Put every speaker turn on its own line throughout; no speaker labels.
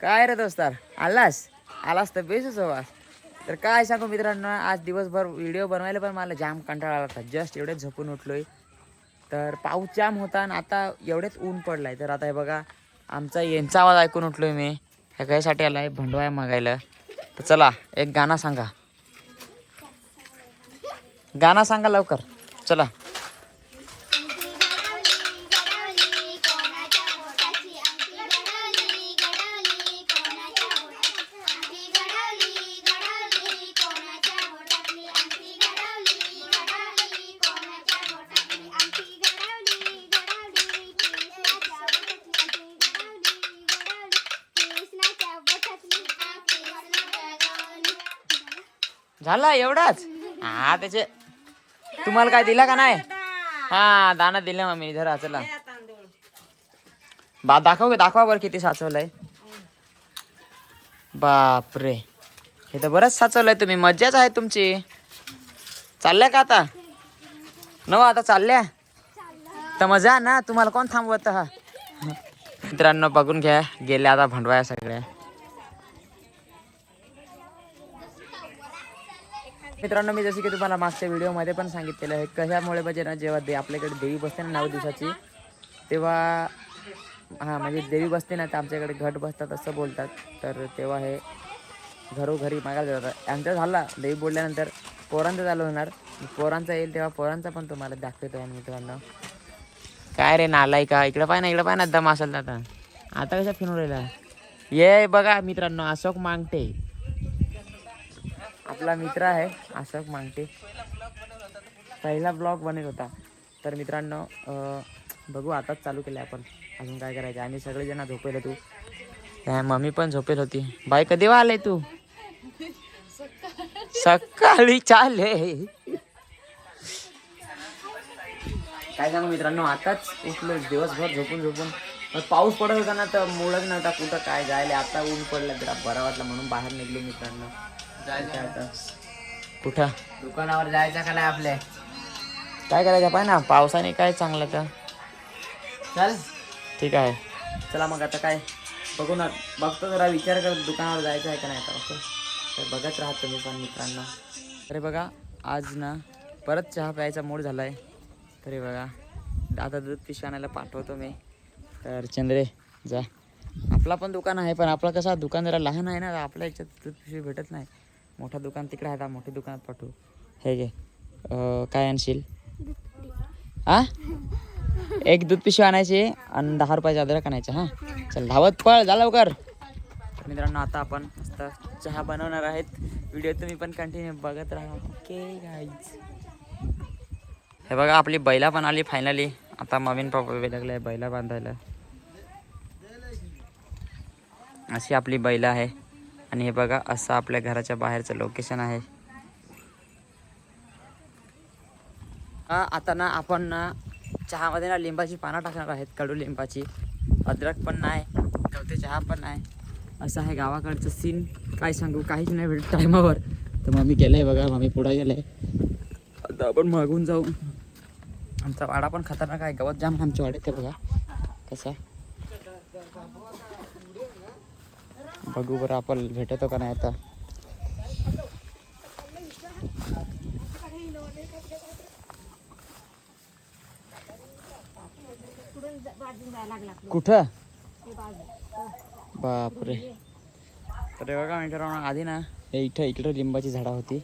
काय रे दोस्तार? आलास? आलास तर बेसच हवा. तर काय सांगू मित्रांनो आज दिवसभर व्हिडिओ बनवायला पण मला जाम कंटाळा आला होता. जस्ट एवढेच झोपून उठलोय. तर पाऊस जाम होता आणि आता एवढेच ऊन पडलाय. तर आता हे बघा आमचा यांचा आवाज ऐकून उठलोय मी. ह्याच्यासाठी आला आलाय भंडवाय मागायला. तर चला एक गाणं सांगा. गाणं सांगा लवकर. चला. झाला एवढाच? हा त्याचे तुम्हाला काय दिला का नाही? हा दाना दिला मम्मी धरा चला. बा दाखव दाखवा बरं किती साचवलंय. बापरे. हे तर बरंच साचवलंय तुम्ही मज्जाच आहे तुमची. चालल्या का आता? नव आता चालल्या? तर मजा ना तुम्हाला कोण थांबवत? हा मित्रांनो बघून घ्या गेल्या आता भांडवाया सगळ्या. मित्रांनो मी जसं की तुम्हाला मागच्या व्हिडिओमध्ये पण सांगितलेलं आहे कशामुळे म्हणजे ना जेव्हा दे आपल्याकडे देवी बसते ना नऊ दिवसाची तेव्हा हां म्हणजे देवी बसते ना तर आमच्याकडे घट बसतात असं बोलतात. तर तेव्हा हे घरोघरी मागायला जातात. आमचं झाला देवी बोलल्यानंतर पोरांचं चालू होणार. पोरांचा येईल तेव्हा पोरांचा पण तुम्हाला दाखवतो आहे मित्रांनो. काय रे नालाय का इकडं पाय ना इकडं पाय ना दम असेल तर आता. आता कशा फिरून राहिला? ये बघा मित्रांनो अशोक मांगटे. आपला मित्र आहे अशोक मांगटे पहिला ब्लॉग बनत होता. तर मित्रांनो बघू आताच चालू केलं आपण. अजून काय करायचं? आम्ही सगळेजण झोपेल तू. काय मम्मी पण झोपेल होती. बाई कधी आले तू? सकाळी चाले. काय सांगू मित्रांनो आताच उठलो. दिवसभर झोपून झोपून. मग पाऊस पडत होता ना तर मुळच नव्हता कुठं काय जायला. आता ऊन पडलं जरा बरा वाटला म्हणून बाहेर निघलो मित्रांनो. जायचं आता. कुठं?
दुकानावर जायचं का नाही आपले
काय करायचं? पाय ना पावसाने काय चांगलं तर.
चल.
ठीक आहे. चला मग आता काय? बघू ना. बघतो जरा विचार करत दुकानावर जायचं आहे का नाही आता ओके? तर बघत राहा तुम्ही पण मित्रांनो. अरे बघा आज ना परत चहा प्यायचा मूड झाला आहे तरी बघा आता दूध पिशवी आणायला पाठवतो मी. तर चंद्रे जा. आपला पण दुकान आहे पण आपला कसा दुकान जरा लहान आहे ना आपल्या याच्यात दूध पिशवी भेटत नाही. मोठं दुकान तिकडे आहे आता मोठ्या दुकानात पाठवू. हे घे. काय आणशील? आ? एक दूध पिशवी आणायची आणि दहा रुपयाचा अद्रक आणायचा हां? चल धावत पळ झालं लवकर. मित्रांनो आता आपण मस्त चहा बनवणार आहेत. व्हिडिओ तुम्ही पण कंटिन्यू बघत राहा. ओके गाईज हे बघा आपली बैला पण आली फायनली आता मम्मीन पप्पा लागले बैला बांधायला. अशी आपली बैला आहे. आणि हे बघा असं आपल्या घराच्या बाहेरचं लोकेशन आहे. हा, आता ना आपण ना चहामध्ये ना लिंबाची पानं टाकणार आहेत कडू लिंबाची. अद्रक पण नाही गवते चहा पण नाही. असं आहे गावाकडचं सीन काय सांगू काहीच नाही भेटत टायमावर. तर मम्मी गेलंय बघा मम्मी पुढे गेलंय आता आपण मागून जाऊ. आमचा वाडा पण खतरनाक आहे. गवत जाम आमच्या वाड्यात ते बघा. कसं बघू बरं आपण भेटतो का नाही आता. कुठं? बापरे. तर बघा मित्रांनो आधी ना. हे इथं इकडं लिंबाची झाडं होती.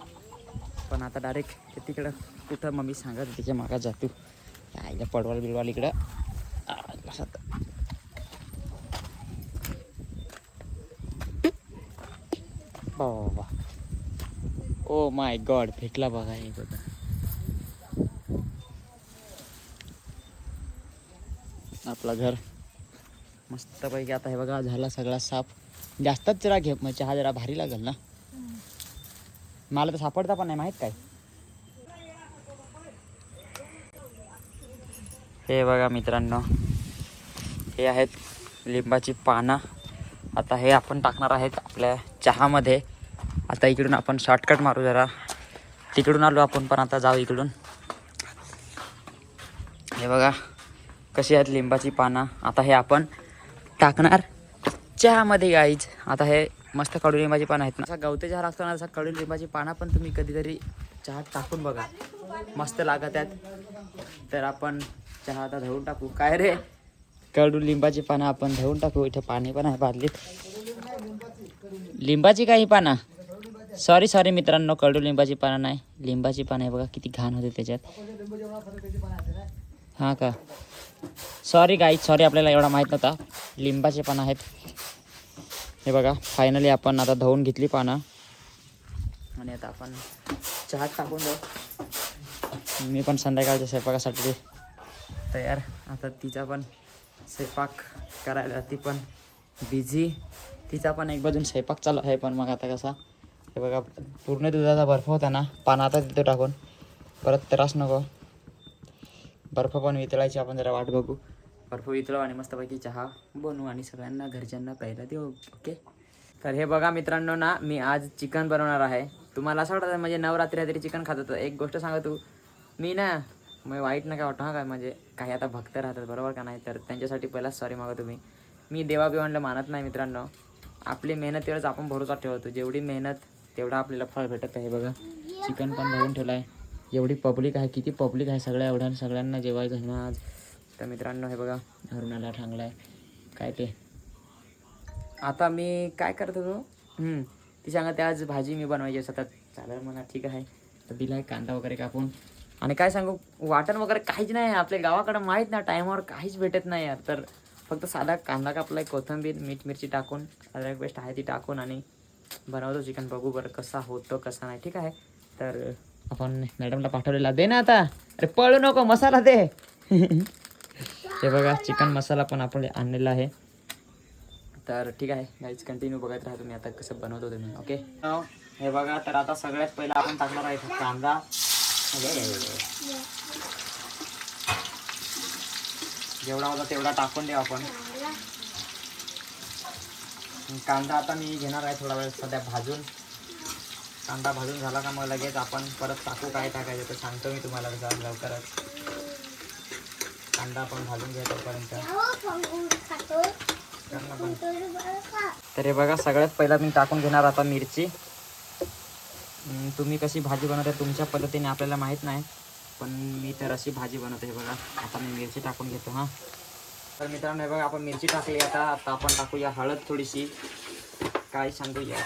पण आता डायरेक्ट तिकडं कुठं मम्मी सांगत तिच्या मागात जातो आईला पडवाल बिडवाल इकडं हो कसा ओ माय गॉड भेटला बघा एक होता आपला घर. मस्तपैकी आता हे बघा झाला सगळा साफ. जास्तच जरा घे म्हणजे चहा जरा भारी लागेल ना? मला तर सापडता पण नाही माहीत काय? हे बघा मित्रांनो हे आहेत लिंबाची पानं. आता हे आपण टाकणार आहेत आपल्या चहामध्ये. आता इकडून आपण शॉर्टकट मारू जरा. तिकडून आलो आपण पण आता जाऊ इकडून. हे बघा कशी आहेत लिंबाची पानं. आता हे आपण टाकणार चहामध्ये गाईज आता हे मस्त कडुलिंबाची पानं आहेत ना. असा गवते चहा लागतो ना असा कडुलिंबाची पानं पण तुम्ही कधीतरी चहात टाकून बघा. मस्त लागत आहेत. तर आपण चहा आता धुवून टाकू. काय रे? कडुलिंबाची पानं आपण धुवून टाकू. इथे पाणी पण आहे बादलीत लिंबाची काही पानं? सॉरी सॉरी मित्रांनो कडुलिंबाची पानं नाही. लिंबाची पानं आहे बघा किती घाण होते त्याच्यात. हां का? सॉरी गाई सॉरी आपल्याला एवढा माहीत नव्हता. लिंबाचे पानं आहेत. हे बघा फायनली आपण आता धुवून घेतली पानं. आणि आता आपण चहा टाकून जाऊ मी पण संध्याकाळच्या स्वयंपाकासाठी तयार. आता तिचा पण स्वयंपाक करायला ती पण बिझी तिचा पण एक बाजून स्वयंपाक चालू आहे पण मग आता कसा? हे बघा पूर्ण दुधाचा बर्फ होता ना पानं आता तिथं टाकून. परत त्रास नको. बर्फ पण वितळायची आपण जरा वाट बघू. बर्फ वितळू आणि मस्तपैकी चहा बनवू आणि सगळ्यांना घरच्यांना प्यायला देऊ ओके? तर हे बघा मित्रांनो ना मी आज चिकन बनवणार आहे. तुम्हाला असं वाटतं म्हणजे नवरात्री तरी चिकन खात होतं एक गोष्ट सांगा तू. मी ना मग वाईट नका वाटतं हा काय म्हणजे काही आता भक्त राहतात बरोबर का नाही? तर त्यांच्यासाठी पहिलाच सॉरी मागा तुम्ही. मी देवाबिवांना मानत नाही मित्रांनो. आपली मेहनतीवरच आपण भरोसा ठेवतो. जेवढी मेहनत तेवढा आपल्याला फळ भेटत आहे बघा. चिकन पण भरून ठेवलं आहे एवढी पब्लिक आहे किती पब्लिक आहे सगळ्या एवढ्या सगळ्यांना जेवायचं आहे ना आज. तर मित्रांनो हे बघा अरुणाला ठांगला आहे काय ते? आता मी काय करत होतो? ती सांगत आज भाजी मी बनवायची सतत. चालेल मला ठीक आहे. तर दिला आहे कांदा वगैरे कापून आणि काय सांगू वाटण वगैरे काहीच नाही आहे. आपल्या गावाकडं माहीत ना टायमावर काहीच भेटत नाही यार. तर फक्त साधा कांदा कापला आहे कोथिंबीर मीठ मिरची टाकून. अद्रक पेस्ट आहे ती टाकून आणि बनवतो. चिकन बघू बरं कसा होतो कसा नाही. ठीक आहे? तर आपण मॅडमला पाठवलेला दे ना आता. अरे पळू नको मसाला दे. हे बघा चिकन मसाला पण आपण आणलेला आहे. तर ठीक आहे गाईज कंटिन्यू बघत राहा तुम्ही आता कसं बनवतो तुम्ही ओके हे बघा तर आता सगळ्यात पहिला आपण टाकणार आहे कांदा. जेवढा होता तेवढा टाकून देऊ आपण. कांदा आता मी घेणार आहे थोडा वेळ सध्या भाजून. कांदा भाजून झाला का मग लगेच आपण परत टाकू काय टाकायचं तर सांगतो मी तुम्हाला लवकरच. कांदा आपण भाजून घ्या तोपर्यंत. तर हे बघा सगळ्यात पहिला मी टाकून घेणार आता मिरची. तुम्ही कशी भाजी बनवता तुमच्या पद्धतीने आपल्याला माहीत नाही पण मी तर अशी भाजी बनवते हे बघा. आता मी मिरची टाकून घेतो हां. तर मित्रांनो हे बघा आपण मिरची टाकली. आता आता आपण टाकूया हळद थोडीशी. काय सांगूया?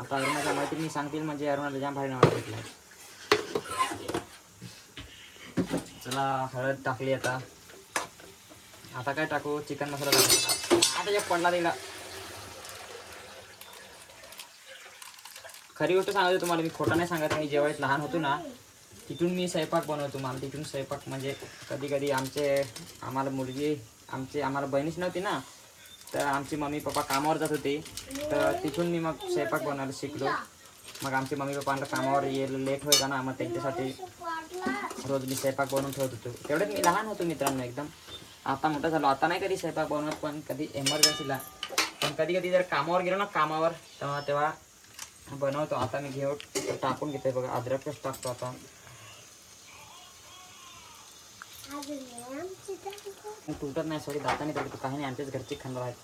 आता अरुणाच्या मैत्रिणी सांगतील म्हणजे अरुणाला जाम भारी नाव घेतलं चला हळद टाकली आता. आता काय टाकू? चिकन मसाला टाकू. आता जे पडला तिला. खरी गोष्ट सांगते तुम्हाला मी खोटा नाही सांगत. मी जेव्हा लहान होतो ना तिथून मी स्वयंपाक बनवतो. मला तिथून स्वयंपाक म्हणजे कधी कधी आमचे आम्हाला मुलगी आमची आम्हाला बहिणीच नव्हती ना. तर आमची मम्मी पप्पा कामावर जात होते. तर तिथून मी मग स्वयंपाक बनवायला शिकलो. मग आमचे मम्मी पप्पांना कामावर यायला लेट व्हायचा ना मग त्यांच्यासाठी रोज मी स्वयंपाक बनवून ठेवत होतो. तेवढेच मी लहान होतो मित्रांनो एकदम. आता मोठा झालो. आता नाही कधी स्वयंपाक बनवत पण कधी एमर्जन्सीला पण कधी कधी जर कामावर गेलो ना कामावर तेव्हा तेव्हा बनवतो. आता मी घेऊ टाकून घेते बघा. अद्रकच टाकतो आता तुटत नाही सॉरी दाताने करतो काही नाही आमच्याच घरचे खंड आहेत.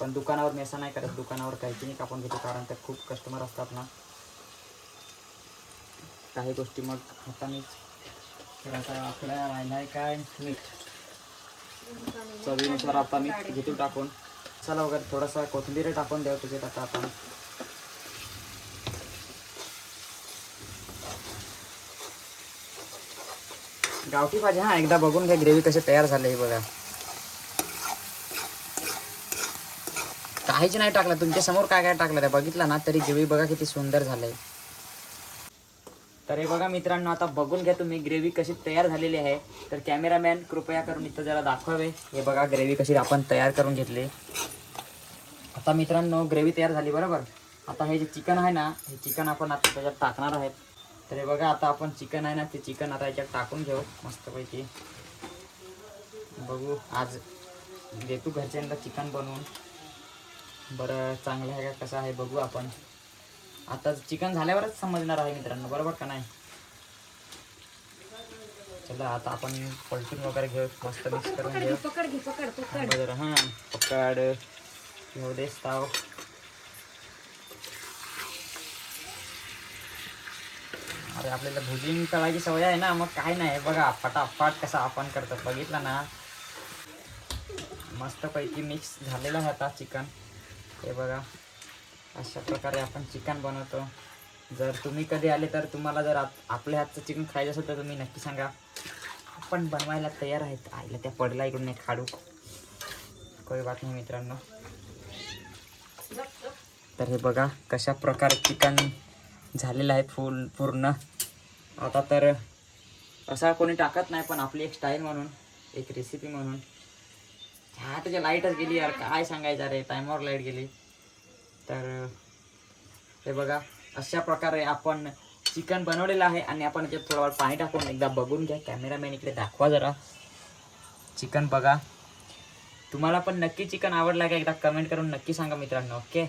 पण दुकानावर मेसा नाही करत दुकानावर काहीची नाही कापून घेतो कारण त्यात खूप कस्टमर असतात ना. काही गोष्टी मग हातानेच तर आता आपल्या राहिला आहे काय मीठ चवीनुसार आता मीठ घेतो टाकून. चला वगैरे थोडासा कोथिंबीर टाकून द्या त्याच्यात आता आपण गावठी भाजी हा एकदा बघून घ्या ग्रेव्ही कशी तयार झाले आहे बघा. काहीच नाही टाकलं तुमच्यासमोर काय काय टाकलं ते बघितलं ना तरी ग्रेव्ही बघा किती सुंदर झालंय. तर हे बघा मित्रांनो आता बघून घ्या तुम्ही ग्रेव्ही कशी तयार झालेली आहे. तर कॅमेरामॅन कृपया करून इथं जरा दाखवावे. हे बघा ग्रेव्ही कशी आपण तयार करून घेतली. आता मित्रांनो ग्रेव्ही तयार झाली बरोबर? आता हे जे चिकन आहे ना हे चिकन आपण आता त्याच्यात टाकणार आहेत. तर हे बघा आता आपण चिकन आहे ना ते चिकन आता याच्यात टाकून घेऊ मस्तपैकी. बघू आज देतो घरच्यांना चिकन बनवून. बरं चांगलं आहे का कसं आहे बघू आपण. आता चिकन झाल्यावरच समजणार आहे मित्रांनो बरोबर का नाही? चला आता आपण पलटून वगैरे घेऊ मस्त मिक्स करून घेऊ.
पकड
हां पकड. घेऊ देस ताव अरे आपल्याला भुजिंग करायची सवय आहे ना मग काय नाही. बघा फटाफट कसा आपण करतो. बघितलं ना? मस्तपैकी मिक्स झालेला आहे आता चिकन. हे बघा अशा प्रकारे आपण चिकन बनवतो. जर तुम्ही कधी आले तर तुम्हाला जर आपल्या हातचं चिकन खायचं असेल तर तुम्ही नक्की सांगा. आपण बनवायला तयार आहेत. आईला त्या पडला इकडून एक खाडू कोई बात नाही मित्रांनो. तर हे बघा कशा प्रकारे चिकन झालेलं आहे फुल पूर्ण. आता तर असा कोणी टाकत नाही पण आपली एक स्टाईल म्हणून एक रेसिपी म्हणून. हा त्याची लाईटच गेली यार. काय सांगायचं रे? टायमावर लाइट गेली. तर हे बघा अशा प्रकारे आपण चिकन बनवलेलं आहे आणि आपण त्याच्यात थोडं वेळ पाणी टाकून एकदा बघून घ्या. कॅमेरामॅन इकडे दाखवा जरा. चिकन बघा. तुम्हाला पण नक्की चिकन आवडलं का? एकदा कमेंट करून नक्की सांगा मित्रांनो ओके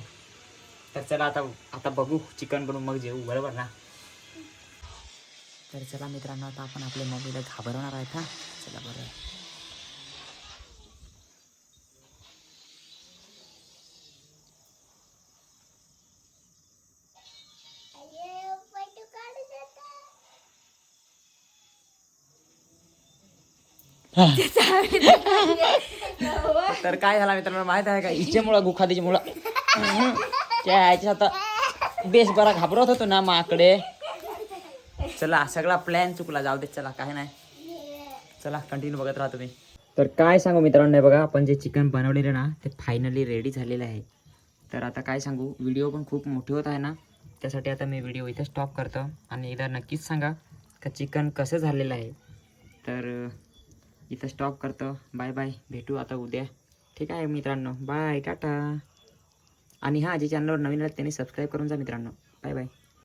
तर चला आता आता बघू चिकन बनवून मग जेवू बरोबर ना? तर चला मित्रांनो आता आपण आपल्या मम्मीला घाबरवणार आहेत हा. चला बरं. तर काय झालं मित्रांनो माहीत आहे का? हिच्यामुळं गुखादीच्यामुळं त्या आता बेस बरा घाबरत होतो ना माकडे. चला सगळा प्लॅन चुकला जाऊ दे चला काय नाही. चला कंटिन्यू बघत राहा तुम्ही. तर काय सांगू मित्रांनो बघा आपण जे चिकन बनवलेलं ना ते फायनली रेडी झालेलं आहे. तर आता काय सांगू व्हिडिओ पण खूप मोठी होत आहे ना त्यासाठी आता मी व्हिडिओ इथं स्टॉप करतो. आणि एकदा नक्कीच सांगा का चिकन कसं झालेलं आहे. तर इथं स्टॉप करतो. बाय बाय भेटू आता उद्या. ठीक आहे मित्रांनो. Bye tata. आणि हा जे चॅनलवर नवीन आलं त्यांनी सबस्क्राईब करून जा मित्रांनो. Bye bye